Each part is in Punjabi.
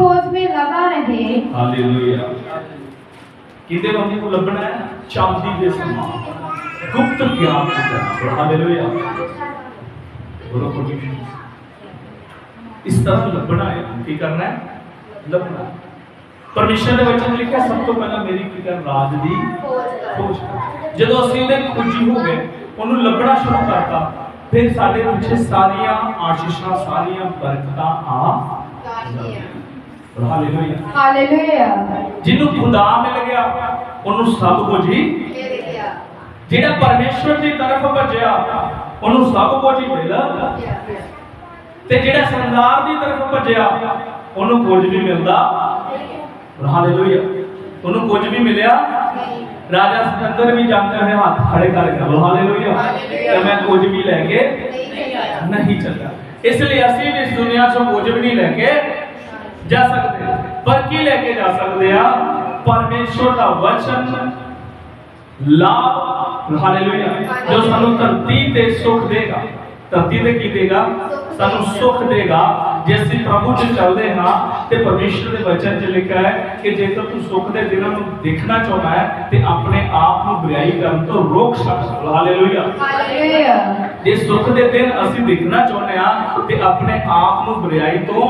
खोज में लगा रहे ਹਾਲੇਲੂਇਆ ਕਿਤੇ ਵਾਂਗੂ ਨੂੰ ਲੱਭਣਾ ਹੈ ਚਾਂਦੀ ਦੇ ਸਮਾਨ ਗੁਪਤ ਗਿਆਨ ਦੀ ਤਰ੍ਹਾਂ ਹਾਲੇਲੂਇਆ ਬੋਲੋ ਪਰਮੇਸ਼ਰ ਇਸ ਤਰ੍ਹਾਂ ਲੱਭਣਾ ਹੈ ਕੀ ਕਰਨਾ ਹੈ ਲੱਭਣਾ ਪਰਮੇਸ਼ਰ ਦੇ ਵਚਨ ਲਿਖਿਆ ਸਭ ਤੋਂ ਪਹਿਲਾਂ ਮੇਰੀ ਕੀ ਕਰ ਰਾਜ ਦੀ ਖੋਜ ਕਰ। ਜਦੋਂ ਅਸੀਂ ਉਹਦੇ ਖੋਜੀ ਹੋ ਗਏ ਉਹਨੂੰ ਲੱਭਣਾ ਸ਼ੁਰੂ ਕਰਤਾ ਫਿਰ ਸਾਡੇ ਪਿੱਛੇ ਸਾਰੀਆਂ ਆਸ਼ੀਸ਼ਾਂ ਸਾਰੀਆਂ ਬਰਕਤਾਂ ਆ ਹਾਲੇਲੂਇਆ। ਹਾਲੇਲੂਇਆ। ਜਿਹਨੂੰ ਖੁਦਾ ਮਿਲ ਗਿਆ ਉਹਨੂੰ ਸਭ ਕੁਝ ਹੀ ਮਿਲ ਗਿਆ। ਜਿਹੜਾ ਪਰਮੇਸ਼ਵਰ ਦੀ ਤਰਫ ਭੱਜਿਆ ਉਹਨੂੰ ਸਭ ਕੁਝ ਹੀ ਮਿਲ ਗਿਆ। ਤੇ ਜਿਹੜਾ ਸੰਸਾਰ ਦੀ ਤਰਫ ਭੱਜਿਆ ਉਹਨੂੰ ਕੁਝ ਵੀ ਮਿਲਦਾ ਹਾਲੇਲੂਇਆ। ਉਹਨੂੰ ਕੁਝ ਵੀ ਮਿਲਿਆ ਰਾਜਾ ਸਿਕੰਦਰ ਵੀ ਜਾਂਦੇ ਹੋਏ ਹੱਥ ਖੜੇ ਕਰ ਗਿਆ ਹਾਲੇਲੂਇਆ। ਤੇ ਮੈਂ ਕੁਝ ਵੀ ਲੈ ਕੇ ਨਹੀਂ ਆਇਆ। ਨਹੀਂ ਚੱਲਿਆ। ਇਸ ਲਈ ਅਸੀਂ ਵੀ ਇਸ ਦੁਨੀਆ ਚੋਂ ਕੁਝ ਵੀ ਨਹੀਂ ਲੈ ਕੇ ਜਾ ਸਕਦੇ ਪਰ ਕੀ ਲੈ ਕੇ ਜਾ ਸਕਦੇ ਆ ਪਰਮੇਸ਼ਵਰ ਦਾ ਵਚਨ ਲਾਭ ਹਾਲੇਲੂਇਆ। ਜੋ ਸਾਨੂੰ ਧਰਤੀ ਤੇ ਸੁਖ ਦੇਗਾ। ਧਰਤੀ ਤੇ ਕੀ ਦੇਗਾ? ਸਾਨੂੰ ਸੁਖ ਦੇਗਾ। ਜੇ ਅਸੀਂ ਪ੍ਰਭੂ 'ਚ ਚੱਲਦੇ ਹਾਂ ਤੇ ਪਰਮੇਸ਼ਰ ਦੇ ਵਚਨ 'ਚ ਲਿਖਿਆ ਹੈ ਕਿ ਜੇਕਰ ਤੂੰ ਸੁਖ ਦੇ ਦਿਨਾਂ ਨੂੰ ਦੇਖਣਾ ਚਾਹੁੰਦਾ ਹੈ ਤੇ ਆਪਣੇ ਆਪ ਨੂੰ ਬੁਰਾਈ ਕਰਨ ਤੋਂ ਰੋਕ ਸਕਦਾ ਹਾਲੇਲੂਇਆ। ਹਾਲੇਲੂਇਆ। ਜੇ ਸੁਖ ਦੇ ਦਿਨ ਅਸੀਂ ਦੇਖਣਾ ਚਾਹੁੰਦੇ ਹਾਂ ਤੇ ਆਪਣੇ ਆਪ ਨੂੰ ਬੁਰਾਈ ਤੋਂ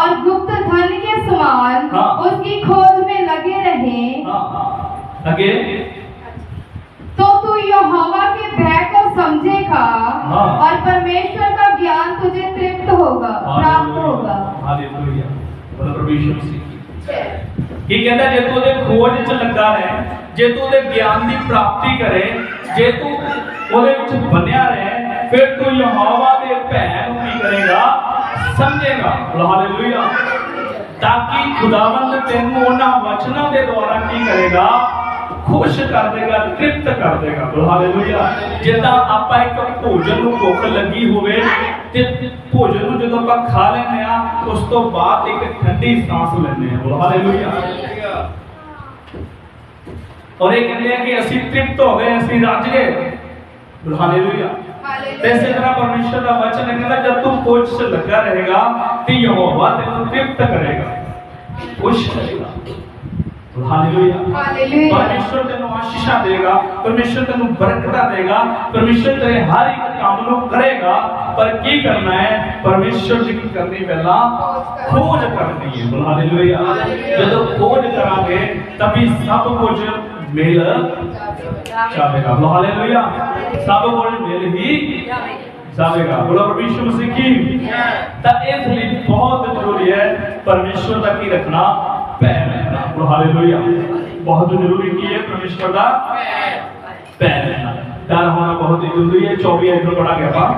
और गुप्त धन के समान उसकी खोज में लगे रहे लगे तो तू यहोवा के भय को समझेगा और परमेश्वर का ज्ञान तुझे तृप्त होगा प्राप्त होगा ये कहता है जे तू ओदे खोज च लगा रहे जे तू ओदे ज्ञान दी प्राप्ति करे जे तू ओदे विच बनया रहे फिर तू यहोवा दे भय नु भी करेगा समझे ਬੋਲੋ ਹਾਲੇਲੂਇਆ। ਤਾਂ ਕਿ ਖੁਦਾਵੰਦ ਤੈਨੂੰ ਉਹਨਾਂ ਵਚਨਾਂ ਦੇ ਦੁਆਰਾ ਕੀ ਕਰੇਗਾ? ਖੁਸ਼ ਕਰ ਦੇਗਾ, ਤ੍ਰਿਪਤ ਕਰ ਦੇਗਾ। ਹਾਲੇਲੂਇਆ। ਜਿੱਦਾਂ ਆਪਾਂ ਇੱਕ ਭੋਜਨ ਨੂੰ ਭੁੱਖ ਲੱਗੀ ਹੋਵੇ ਤੇ ਭੋਜਨ ਨੂੰ ਜਦੋਂ ਆਪਾਂ ਖਾ ਲੈਂਦੇ ਆ ਉਸ ਤੋਂ ਬਾਅਦ ਇੱਕ ਠੰਡੀ ਸਾਹ ਲੈਂਦੇ ਆ ਬੋਲੋ ਹਾਲੇਲੂਇਆ। ਔਰ ਇਹ ਕਹਿੰਦੇ ਆ ਕਿ ਅਸੀਂ ਤ੍ਰਿਪਤ ਹੋ ਗਏ, ਅਸੀਂ ਰੱਜ ਗਏ। ਹਾਲੇਲੂਇਆ। ਤੇ ਇਸੇ ਤਰ੍ਹਾਂ ਪਰਮੇਸ਼ਰ ਦਾ ਵਚਨ ਹੈ ਕਹਿੰਦਾ ਜਦ ਤੂੰ ਪੁੱਛ ਲੱਗਾ ਰਹੇਗਾ ਤੇ ਯਹੋਵਾ ਤੈਨੂੰ ਤ੍ਰਿਪਤ ਕਰੇਗਾ। ਖੁਸ਼ ਕਰੇਗਾ। ਹਾਲੇਲੂਇਆ। ਹਾਲੇਲੂਇਆ। ਪਰਮੇਸ਼ਰ ਤੈਨੂੰ ਆਸ਼ੀਸ਼ਾਂ ਦੇਗਾ ਪਰਮੇਸ਼ਰ ਤੈਨੂੰ ਬਰਕਤਾਂ ਦੇਗਾ ਪਰਮੇਸ਼ਰ ਤੇਰੇ ਹਰ ਇੱਕ ਕੰਮ ਨੂੰ ਕਰੇਗਾ। ਪਰ ਕੀ ਕਰਨਾ ਹੈ? ਪਰਮੇਸ਼ਰ ਦੀ ਕਰਨੀ ਪਹਿਲਾਂ? ਖੋਜ ਕਰਨੀ ਹੈ। ਹਾਲੇਲੂਇਆ। ਜਦੋਂ ਖੋਜ ਕਰਾਂਗੇ ਤभी ਸਭ ਕੁਝ ਮਿਲ ਜਾਵੇਗਾ ਬੋਲ ਹਾਲੇਲੂਇਆ ਸਭ ਕੁਝ ਮਿਲ ਹੀ ਜਾਵੇਗਾ। ਬੋਲੋ ਪਰਮੇਸ਼ਰ ਮਸੀਹ। ਕੀ ਤਾਂ ਇਸ ਲਈ ਬਹੁਤ ਜ਼ਰੂਰੀ ਹੈ ਪਰਮੇਸ਼ਰ ਦਾ ਕੀ ਰੱਖਣਾ? ਭੈ ਰੱਖਣਾ ਬੋਲੋ ਹਾਲੇਲੂਇਆ ਬਹੁਤ ਜ਼ਰੂਰੀ ਕੀ ਹੈ ਪਰਮੇਸ਼ਰ ਦਾ? ਭੈ ਰੱਖਣਾ ਡਰ ਹੋਣਾ ਬਹੁਤ ਜ਼ਰੂਰੀ ਹੈ। 24 ਆਇਤ ਨੂੰ ਪੜਾਂਗੇ ਆਪਾਂ।